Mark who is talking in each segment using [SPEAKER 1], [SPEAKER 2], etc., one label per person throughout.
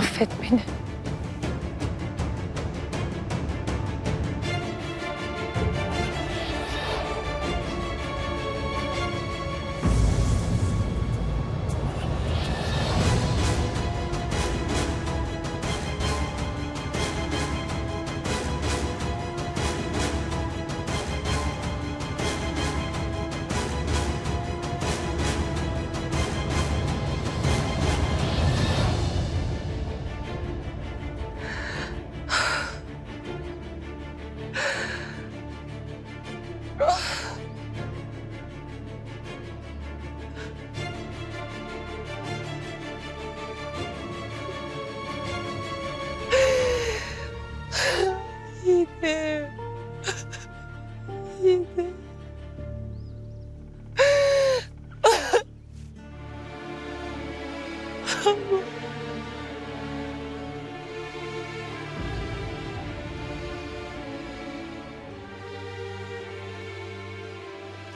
[SPEAKER 1] Affet beni.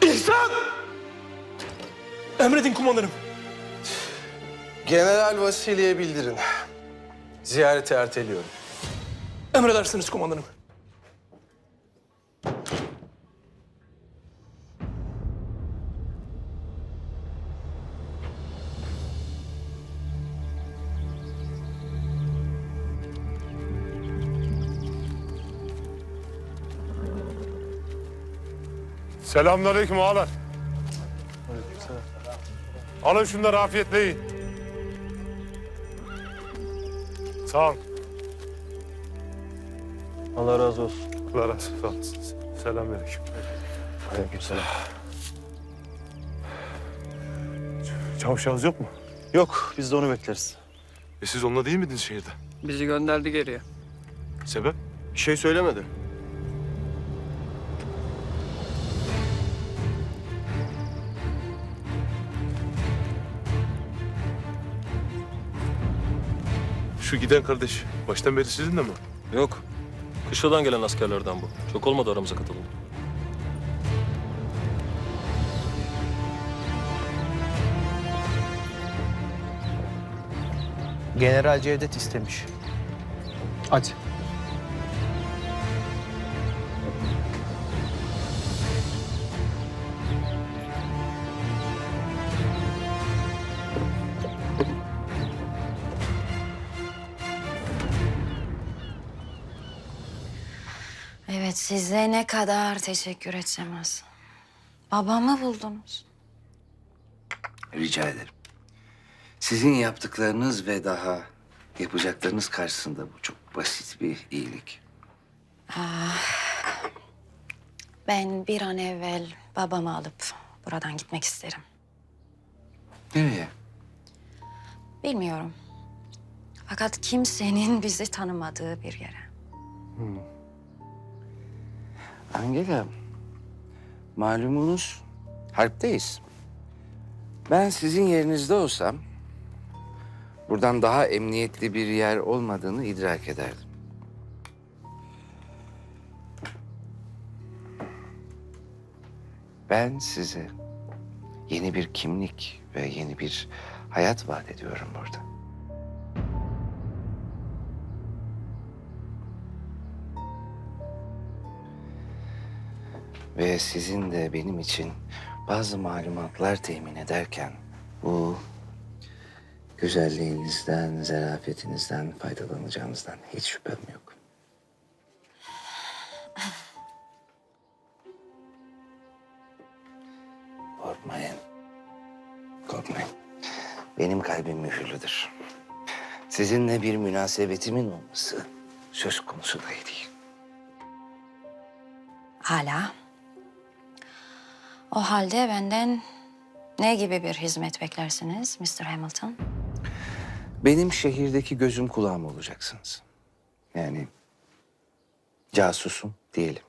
[SPEAKER 2] İhsan! Emredin kumandanım.
[SPEAKER 3] General Vasili'ye bildirin. Ziyareti erteliyorum.
[SPEAKER 2] Emredersiniz kumandanım.
[SPEAKER 4] Selamünaleyküm ağalar. Alın şunları afiyetle yiyin. Sağ ol.
[SPEAKER 5] Allah razı olsun.
[SPEAKER 4] Allah razı olsun. Selamünaleyküm.
[SPEAKER 5] Aleykümselam.
[SPEAKER 4] Çavuşağız yok mu?
[SPEAKER 5] Yok, biz de onu bekleriz.
[SPEAKER 4] E siz onunla değil miydiniz şehirde?
[SPEAKER 6] Bizi gönderdi geriye.
[SPEAKER 4] Sebep?
[SPEAKER 5] Bir şey söylemedi.
[SPEAKER 4] Şu giden kardeş baştan beri sizin de mi?
[SPEAKER 7] Yok. Kışladan gelen askerlerden bu. Çok olmadı aramıza katıldı.
[SPEAKER 8] General Cevdet istemiş.
[SPEAKER 5] Hadi.
[SPEAKER 9] Size ne kadar teşekkür etsem az. Babamı buldunuz.
[SPEAKER 10] Rica ederim. Sizin yaptıklarınız ve daha yapacaklarınız karşısında bu çok basit bir iyilik.
[SPEAKER 9] Ben bir an evvel babamı alıp buradan gitmek isterim.
[SPEAKER 10] Nereye?
[SPEAKER 9] Bilmiyorum. Fakat kimsenin bizi tanımadığı bir yere.
[SPEAKER 10] Angela, malumunuz harpteyiz. Ben sizin yerinizde olsam buradan daha emniyetli bir yer olmadığını idrak ederdim. Ben size yeni bir kimlik ve yeni bir hayat vaat ediyorum burada. Ve sizin de benim için bazı malumatlar temin ederken bu güzelliğinizden, zarafetinizden faydalanacağınızdan hiç şüphem yok. Korkmayın. Korkmayın. Benim kalbim mühürlüdür. Sizinle bir münasebetimin olması söz konusu dahi değil.
[SPEAKER 9] Hala. O halde benden ne gibi bir hizmet beklersiniz Mr. Hamilton?
[SPEAKER 10] Benim şehirdeki gözüm kulağım olacaksınız. Yani casusum diyelim.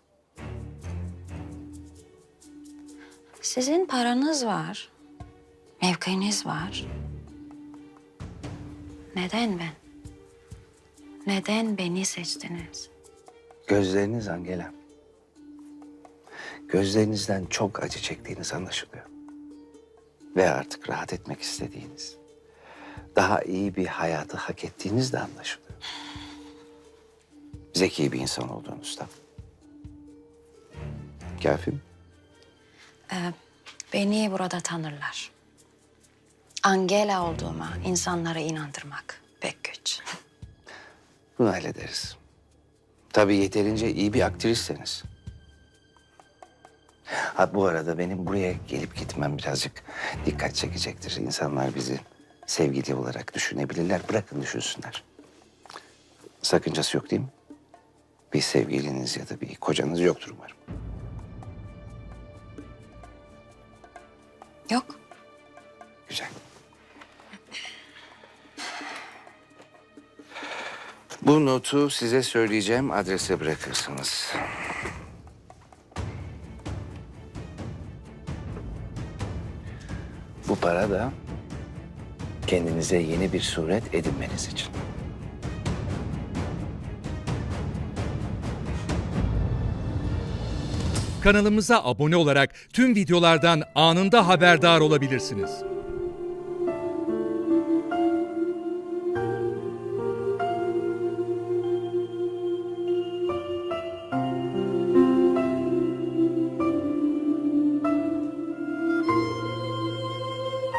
[SPEAKER 9] Sizin paranız var. Mevkiniz var. Neden ben? Neden beni seçtiniz?
[SPEAKER 10] Gözleriniz Angela. Gözlerinizden çok acı çektiğiniz anlaşılıyor. Ve artık rahat etmek istediğiniz. daha iyi bir hayatı hak ettiğiniz de anlaşılıyor. Zeki bir insan olduğunuzda. Kafi mi?
[SPEAKER 9] Beni burada tanırlar. Angela olduğuma insanları inandırmak pek güç.
[SPEAKER 10] Bunu hallederiz. Tabii yeterince iyi bir aktrisseniz. Ha bu arada benim buraya gelip gitmem birazcık dikkat çekecektir. İnsanlar bizi sevgili olarak düşünebilirler. Bırakın düşünsünler. Sakıncası yok değil mi? Bir sevgiliniz ya da bir kocanız yoktur umarım.
[SPEAKER 9] Yok.
[SPEAKER 10] Güzel. Bu notu size söyleyeceğim adrese bırakırsınız. Para da kendinize yeni bir suret edinmeniz için.
[SPEAKER 1] Kanalımıza abone olarak tüm videolardan anında haberdar olabilirsiniz.